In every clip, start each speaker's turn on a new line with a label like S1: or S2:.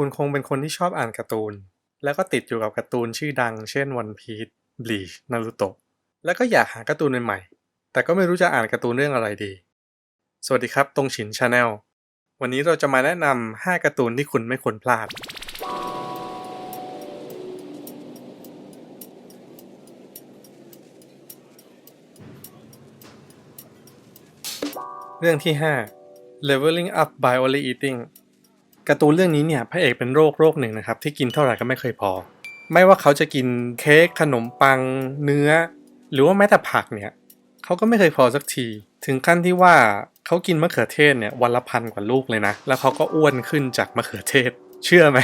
S1: คุณคงเป็นคนที่ชอบอ่านการ์ตูน แล้วก็ติดอยู่กับการ์ตูนชื่อดัง เช่น One Piece Bleach Naruto แล้วก็อยากหาการ์ตูนใหม่ๆแต่ก็ไม่รู้จะอ่านการ์ตูนเรื่องอะไรดี สวัสดีครับตรงฉินชาแนลวันนี้เราจะมาแนะนำ5การ์ตูนที่คุณไม่ควรพลาด เรื่องที่ 5 Leveling Up by Only Eating การ์ตูนเรื่องนี้เนี่ยพระเอกเป็นโรคโรคหนึ่งนะครับที่กินเท่าไหร่ก็ไม่เคยพอ ไม่ว่าเขาจะกินเค้กขนมปัง เนื้อ หรือว่าแม้แต่ผักเนี่ยเขาก็ไม่เคยพอสักที ถึงขั้นที่ว่าเขากินมะเขือเทศเนี่ยวันละพันกว่าลูกเลยนะ แล้วเขาก็อ้วนขึ้นจากมะเขือเทศ เชื่อไหม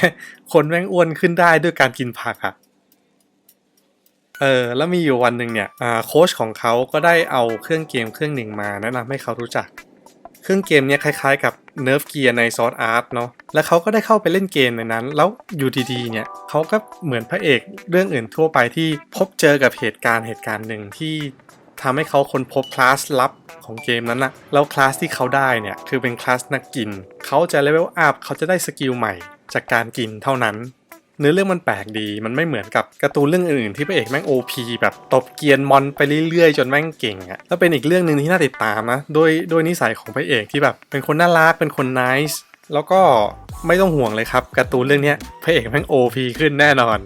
S1: คนแม่งอ้วนขึ้นได้ด้วยการกินผักอะเออแล้วมีอยู่วันหนึ่งเนี่ยโค้ชของเขาก็ได้เอาเครื่องเกมเครื่องหนึ่งมาแนะนำให้เขารู้จัก เครื่องเกมเนี้ยคล้ายๆกับ เนิร์ฟเกียร์ในซอสอาร์ตเนาะแล้วเขาก็ได้เข้าไปเล่นเกมในนั้น แล้วอยู่ดีๆเนี่ยเขาก็เหมือนพระเอกเรื่องอื่นทั่วไปที่พบเจอกับเหตุการณ์เหตุการณ์หนึ่งที่ทำให้เขาค้นพบคลาสลับของเกมนั้นนะแล้วคลาสที่เขาได้เนี่ยคือเป็นคลาสนักกิน เขาจะเลเวลอัพเขาจะได้สกิลใหม่จากการกินเท่านั้น เนื้อเรื่องมันแปลกดี มันไม่เหมือนกับการ์ตูนเรื่องอื่นๆที่พระเอกแม่ง OP แบบตบเกียนมอนไปเรื่อยๆ จนแม่งเก่งอะแล้วเป็นอีกเรื่องหนึ่งที่น่าติดตามนะโดยโดยนิสัยของพระเอกที่แบบเป็นคนน่ารักเป็นคนนิสแล้วก็ไม่ต้องห่วงเลยครับการ์ตูนเรื่องนี้พระเอกแม่ง OP ขึ้นแน่นอน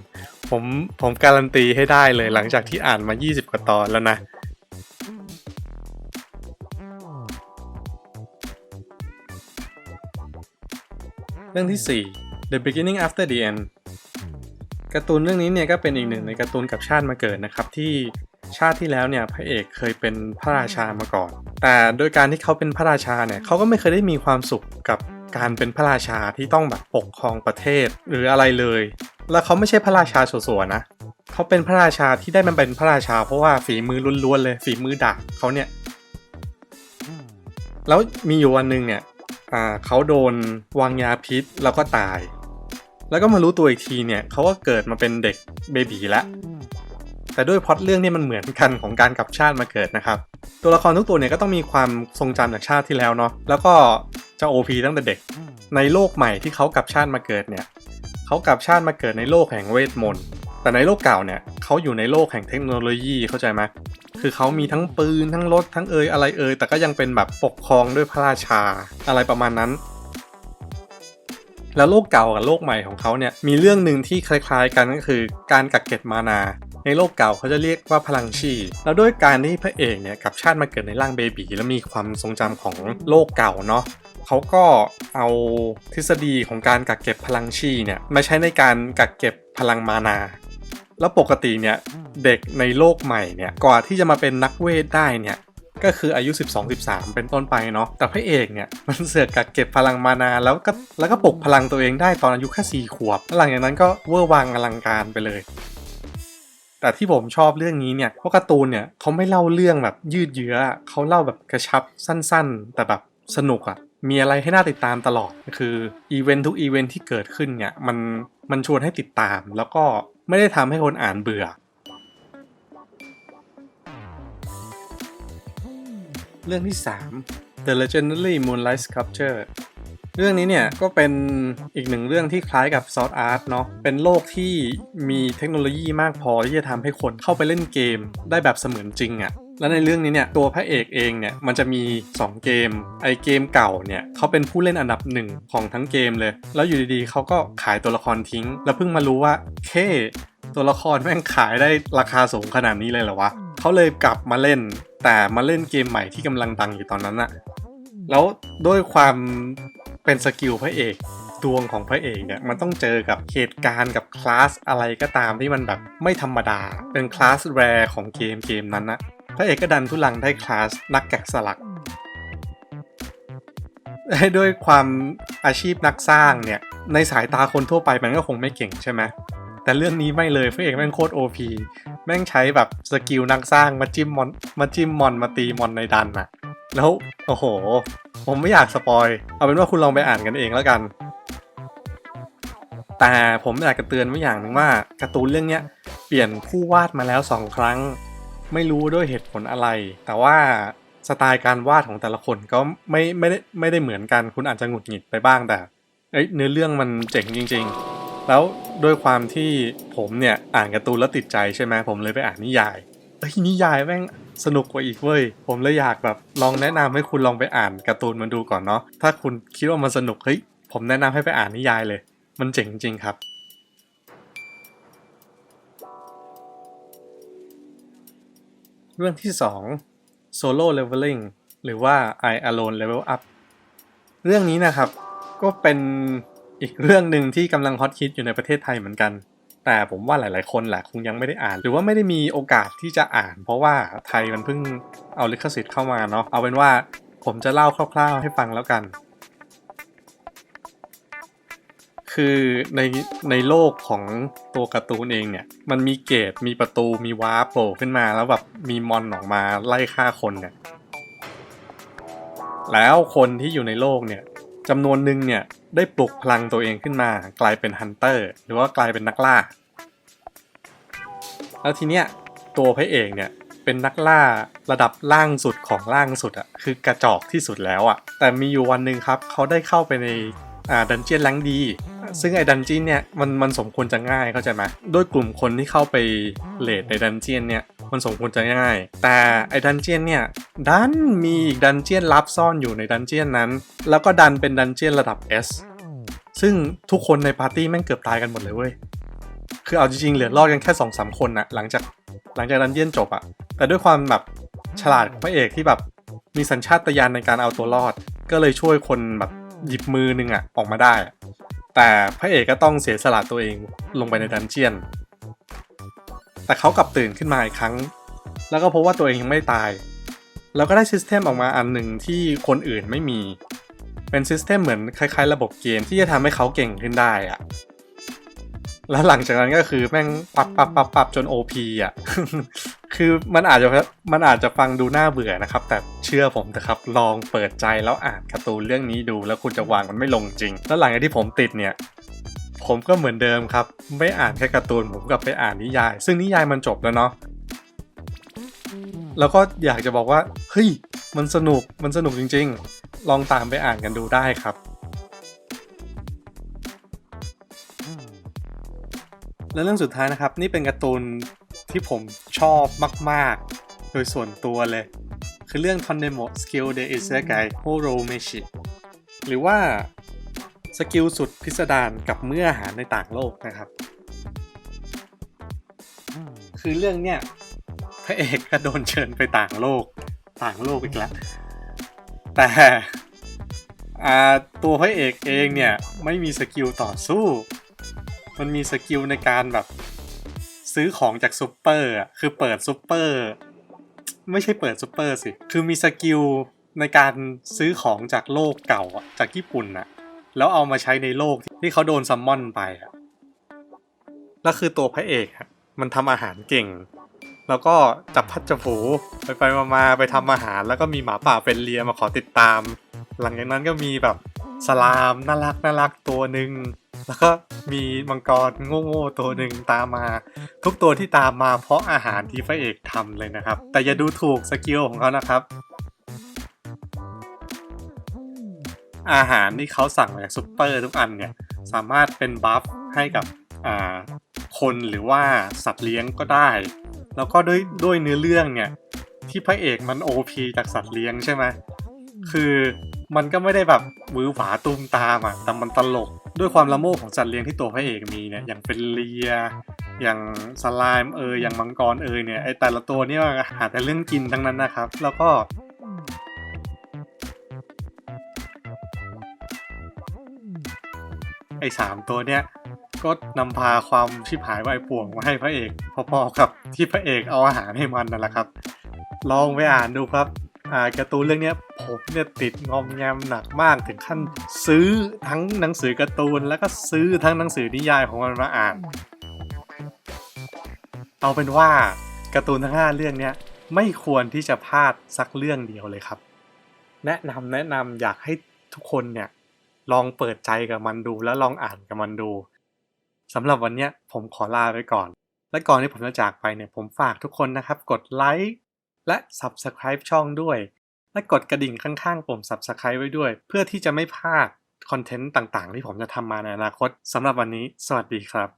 S1: ผมผมการันตีให้ได้เลยหลังจากที่อ่านมา 20 กว่าตอนแล้วนะเรื่องที่ 4 The Beginning After the End การ์ตูนเรื่องนี้เนี่ยก็เป็นอีกหนึ่งในการ์ตูนกับชาติมาเกิดนะครับที่ชาติที่แล้วเนี่ยพระเอกเคยเป็นพระราชามาก่อน แต่โดยการที่เขาเป็นพระราชาเนี่ยเขาก็ไม่เคยได้มีความสุขกับการเป็นพระราชาที่ต้องแบบปกครองประเทศหรืออะไรเลย แล้วเขาไม่ใช่พระราชาสัวๆนะเขาเป็นพระราชาที่ได้มาเป็นพระราชา เพราะว่าฝีมือล้วนๆเลยฝีมือดาบเขาเนี่ยแล้วมีอยู่วันหนึ่งเนี่ยเขาโดนวางยาพิษแล้วก็ตาย แล้วก็มารู้ตัวอีกทีเนี่ยเขาก็เกิดมาเป็นเด็กเบบีแล้วแต่ด้วยพล็อตเรื่องนี่มันเหมือนกันของการกลับชาติมาเกิดนะครับ ตัวละครทุกตัวเนี่ยก็ต้องมีความทรงจำจากชาติที่แล้วเนาะแล้วก็จะ OP ตั้งแต่เด็ก ในโลกใหม่ที่เขากลับชาติมาเกิดเนี่ยเขากลับชาติมาเกิดในโลกแห่งเวทมนต์แต่ในโลกเก่าเนี่ยเขาอยู่ในโลกแห่งเทคโนโลยีเข้าใจไหมคือเขามีทั้งปืนทั้งรถทั้งเอยอะไรเอยแต่ก็ยังเป็นแบบปกครองด้วยพระราชาอะไรประมาณนั้น แล้วโลกเก่ากับโลกใหม่ของเขาเนี่ยมีเรื่องหนึ่งที่คล้ายๆ กันก็คือการกักเก็บมานา ในโลกเก่าเขาจะเรียกว่าพลังชี แล้วด้วยการที่พระเอกเนี่ยกับชาติมาเกิดในร่างเบบีแล้วมีความทรงจำของโลกเก่าเนาะเขาก็เอาทฤษฎีของการกักเก็บพลังชีเนี่ยมาใช้ในการกักเก็บพลังมานาแล้วปกติเนี่ยเด็กในโลกใหม่เนี่ยกว่าที่จะมาเป็นนักเวทได้เนี่ย ก็คืออายุ 12-13 เป็นต้นไปเนาะแต่พระเอกเนี่ยมันเสือกกักเก็บพลังมานาแล้วก็แล้วก็ปลุกพลังตัวเองได้ตอนอายุแค่4ขวบแล้วหลังจากนั้นก็เวอร์วังอลังการไปเลยแต่ที่ผมชอบเรื่องนี้เนี่ยเพราะการ์ตูนเนี่ยเขาไม่เล่าเรื่องแบบยืดเยื้อเขาเล่าแบบกระชับสั้นๆ แต่แบบสนุกอะมีอะไรให้น่าติดตามตลอดคืออีเวนท์ทุกอีเวนท์ที่เกิดขึ้นเนี่ยมันมันชวนให้ติดตาม แล้วก็ไม่ได้ทำให้คนอ่านเบื่อ เรื่องที่ 3 The Legendary Moonlight Sculpture เรื่องนี้เนี่ยก็เป็นอีกหนึ่งเรื่องที่คล้ายกับ Sword Art เนาะ เป็นโลกที่มีเทคโนโลยีมากพอที่จะทำให้คนเข้าไปเล่นเกมได้แบบเสมือนจริงอะ่ะและในเรื่องนี้เนี่ยตัวพระเอกเองเนี่ยมันจะมี 2 เกม ไอเกมเก่าเนี่ยเขาเป็นผู้เล่นอันดับหนึ่งของทั้งเกมเลย แล้วอยู่ดีๆเขาก็ขายตัวละครทิ้ง แล้วเพิ่งมารู้ว่าเค ตัวละครแม่งขายได้ราคาสูงขนาดนี้เลยเหรอวะ เขาเลยกลับมาเล่น แต่มาเล่นเกมใหม่ที่กำลังดังอยู่ตอนนั้นอะแล้วด้วยความเป็นสกิลพระเอกดวงของพระเอกเนี่ยมันต้องเจอกับเหตุการณ์กับคลาสอะไรก็ตามที่มันแบบไม่ธรรมดา เป็นคลาสแรร์ของเกมเกมนั้นนะพระเอกก็ดันทุลังได้คลาสนักแกะสลักด้วยความอาชีพนักสร้างเนี่ยในสายตาคนทั่วไปมันก็คงไม่เก่งใช่ไหมแต่เรื่องนี้ไม่เลยพระเอกแม่งโคตรโอพี แม่งใช้แบบสกิลนักสร้างมาจิ้มมอนมาจิ้มมอนมาตีมอนในดันอะแล้ว โอ้โห ผมไม่อยากสปอย เอาเป็นว่าคุณลองไปอ่านกันเองแล้วกัน แต่ผมอยากจะเตือนไว้อย่างหนึ่งว่าการ์ตูนเรื่องเนี้ยเปลี่ยนผู้วาดมาแล้วสองครั้ง ไม่รู้ด้วยเหตุผลอะไร แต่ว่าสไตล์การวาดของแต่ละคนก็ไม่ไม่ได้ไม่ได้เหมือนกัน คุณอาจจะหงุดหงิดไปบ้างแต่เอ้ยเนื้อเรื่องมันเจ๋งจริง ๆ แล้ว ด้วยความที่ผมเนี่ยอ่านการ์ตูนแล้วติดใจใช่ไหมผมเลยไปอ่านนิยายเอ้ยนิยายแม่งสนุกกว่าอีกเว้ย ผมเลยอยากแบบลองแนะนำให้คุณลองไปอ่านการ์ตูนมันดูก่อนเนาะถ้าคุณคิดว่ามันสนุกเฮ้ยผมแนะนำให้ไปอ่านนิยายเลย มันเจ๋งจริงครับเรื่องที่ 2 Solo Leveling หรือว่า I Alone Level Up เรื่องนี้นะครับ ก็เป็น อีกเรื่องหนึ่งที่กำลังฮอตฮิตอยู่ในประเทศไทยเหมือนกัน แต่ผมว่าหลาย ๆ คนแหละคงยังไม่ได้อ่าน หรือว่าไม่ได้มีโอกาสที่จะอ่าน เพราะว่าไทยมันเพิ่งเอาลิขสิทธิ์เข้ามาเนาะเอาเป็นว่าผมจะเล่าคร่าว ๆ ให้ฟังแล้วกัน คือในในโลกของตัวการ์ตูนเองเนี่ย มันมีเกตมีประตูมีวาร์ปโผล่ขึ้นมาแล้วแบบมีมอนออกมาไล่ฆ่าคนเนี่ยแล้วคนที่อยู่ในโลกเนี่ย จำนวนหนึ่งเนี่ยได้ปลุกพลังตัวเองขึ้นมากลายเป็นฮันเตอร์หรือว่ากลายเป็นนักล่า แล้วทีเนี้ยตัวพระเอกเนี่ยเป็นนักล่าระดับล่างสุดของล่างสุดอะคือกระจอกที่สุดแล้วอะแต่มีอยู่วันหนึ่งครับเขาได้เข้าไปในดันเจียนแรงดี ซึ่งไอ้ดันเจียนเนี่ยมันมันสมควรจะง่ายเข้าใจไหมด้วยกลุ่มคนที่เข้าไปเลดในดันเจียนเนี่ย มันสมควรจะง่าย แต่ไอ้ดันเจียนเนี่ยดันมีอีกดันเจียนลับซ่อนอยู่ในดันเจียนนั้น แล้วก็ดันเป็นดันเจียนระดับ S ซึ่งทุกคนในปาร์ตี้แม่งเกือบตายกันหมดเลยเว้ย คือเอาจริงๆเหลือรอดกันแค่สองสามคนนะหลังจากหลังจากดันเจียนจบอะแต่ด้วยความแบบฉลาดของพระเอกที่แบบมีสัญชาตญาณในการเอาตัวรอด ก็เลยช่วยคนแบบหยิบมือหนึ่งอะออกมาได้ แต่พระเอกก็ต้องเสียสละตัวเองลงไปในดันเจียน แต่เขากลับตื่นขึ้นมาอีกครั้ง แล้วก็พบว่าตัวเองยังไม่ตาย แล้วก็ได้ซิสเต็มออกมาอันหนึ่งที่คนอื่นไม่มี เป็นซิสเต็มเหมือนคล้ายๆ ระบบเกมที่จะทำให้เขาเก่งขึ้นได้อะแล้วหลังจากนั้นก็คือแม่งปับปับปับปับจน OP อะ คือมันอาจจะมันอาจจะฟังดูน่าเบื่อนะครับ แต่เชื่อผมนะครับ ลองเปิดใจแล้วอ่านการ์ตูนเรื่องนี้ดู แล้วคุณจะวางมันไม่ลงจริง แล้วหลังจากที่ผมติดเนี่ย ผมก็เหมือนเดิมครับ ไม่อ่านแค่การ์ตูนผมกลับไปอ่านนิยาย ซึ่งนิยายมันจบแล้วเนาะแล้วก็อยากจะบอกว่าเฮ้ยมันสนุกมันสนุกจริง ๆ ลองตามไปอ่านกันดูได้ครับ และเรื่องสุดท้ายนะครับ นี่เป็นการ์ตูนที่ผมชอบมาก ๆ โดยส่วนตัวเลย คือเรื่อง t o n n e m o Skill de Isekai Horo Meshi หรือว่า สกิลสุดพิสดารกับเมื่ออาหารในต่างโลกนะครับ คือเรื่องเนี้ยพระเอกก็โดนเชิญไปต่างโลก ต่างโลกอีกแล้ว แต่ตัวพระเอกเองเนี่ย ไม่มีสกิลต่อสู้ มันมีสกิลในการแบบซื้อของจากซูเปอร์คือเปิดซูเปอร์ ไม่ใช่เปิดซูเปอร์สิ คือมีสกิลในการซื้อของจากโลกเก่าจากญี่ปุ่นอะ แล้วเอามาใช้ในโลกที่เขาโดนซัมมอนไปอะแล้วคือตัวพระเอกอะมันทำอาหารเก่ง แล้วก็จับพัดจับผูไปไปมามาไปทำอาหาร แล้วก็มีหมาป่าเป็นเลียมาขอติดตาม หลังจากนั้นก็มีแบบสลามน่ารักน่ารักตัวหนึ่งแล้วก็มีมังกรโง่ๆตัวหนึ่งตามมา ทุกตัวที่ตามมาเพราะอาหารที่พระเอกทำเลยนะครับ แต่อย่าดูถูกสกิลของเขานะครับ อาหารที่เขาสั่งมาจากซุปเปอร์ทุกอันเนี่ยสามารถเป็นบัฟให้กับคนหรือว่าสัตว์เลี้ยงก็ได้ แล้วก็ด้วยด้วยเนื้อเรื่องเนี่ยที่พระเอกมัน OP จากสัตว์เลี้ยงใช่ไหมคือมันก็ไม่ได้แบบหวือหวาตูมตามอะแต่มันตลกด้วยความละโมบของสัตว์เลี้ยงที่ตัวพระเอกมีเนี่ยอย่างเป็นเลีย อย่างสไลม์เอยอย่างมังกรเอยเนี่ยไอแต่ละตัวเนี่ยหาแต่เรื่องกินทั้งนั้นนะครับ แล้วก็ ไอสามตัวเนี่ยก็นำพาความชิบหายวายป่วงมาให้พระเอกพอๆกับที่พระเอกเอาอาหารให้มันนั่นแหละครับ ลองไปอ่านดูครับอ่าการ์ตูนเรื่องนี้ผมเนี่ยติดงอมแงมหนักมากถึงขั้นซื้อทั้งหนังสือการ์ตูน แล้วก็ซื้อทั้งหนังสือนิยายของมันมาอ่าน เอาเป็นว่าการ์ตูนทั้งห้าเรื่องเนี้ยไม่ควรที่จะพลาดสักเรื่องเดียวเลยครับ แนะนำแนะนำอยากให้ทุกคนเนี่ย ลองเปิดใจกับมันดูแล้วลองอ่านกับมันดูสำหรับวันนี้ผมขอลาไปก่อน และก่อนที่ผมจะจากไปเนี่ยผมฝากทุกคนนะครับกดไลค์และ Subscribe ช่องด้วย และกดกระดิ่งข้างๆปุ่ม Subscribe ไว้ด้วย เพื่อที่จะไม่พลาดคอนเทนต์ต่างๆ ที่ผมจะทำมาในอนาคตสำหรับวันนี้ สวัสดีครับ